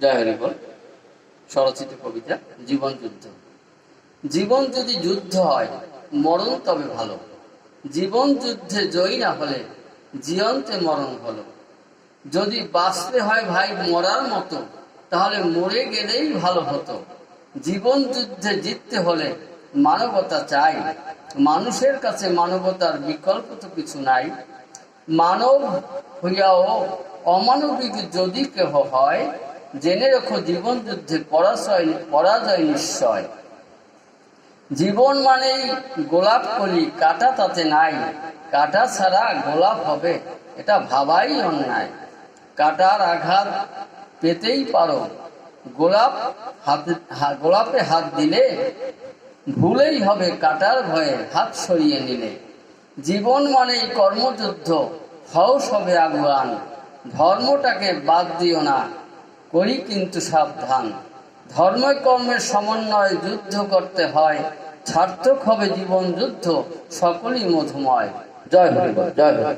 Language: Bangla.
জয় বল স্বরচিত কবিতা জীবন যুদ্ধ। জীবন যদি যুদ্ধ হয়, মরণ তবে ভালো। জীবন যুদ্ধে জয়ী না হলে জিয়ন্তে মরণ হলো। যদি বাঁচতে হয় ভাই মরার মতো, তাহলে মরে গেলেই ভালো হতো। জীবন যুদ্ধে জিততে হলে মানবতা চাই। মানুষের কাছে মানবতার বিকল্প তো কিছু নাই। মানব হইয়াও অমানবিক যদি কেহ হয় জেনে রেখো, জীবন যুদ্ধে পরাজয় পরাজয় নিশ্চয়। জীবন মানেই গোলাপ কলি, কাটা তাতে নাই। কাটা ছাড়া গোলাপ হবে, এটা ভাবাই অন্যায়। কাটার আঘাত পেতেই পারো। গোলাপ হাতে গোলাপে হাত দিলে ভুলেই হবে, কাটার ভয়ে হাত সরিয়ে নিলে। জীবন মানেই কর্মযুদ্ধ হও সবে আগুয়ান। ধর্মটাকে বাদ দিও না। করি কিন্তু সাবধান। ধর্মকর্মের সমন্বয়ে, যুদ্ধ করতে হয়। সার্থক হবে জীবন যুদ্ধ, সকলই মধুময়। জয় হরি জয় হরি।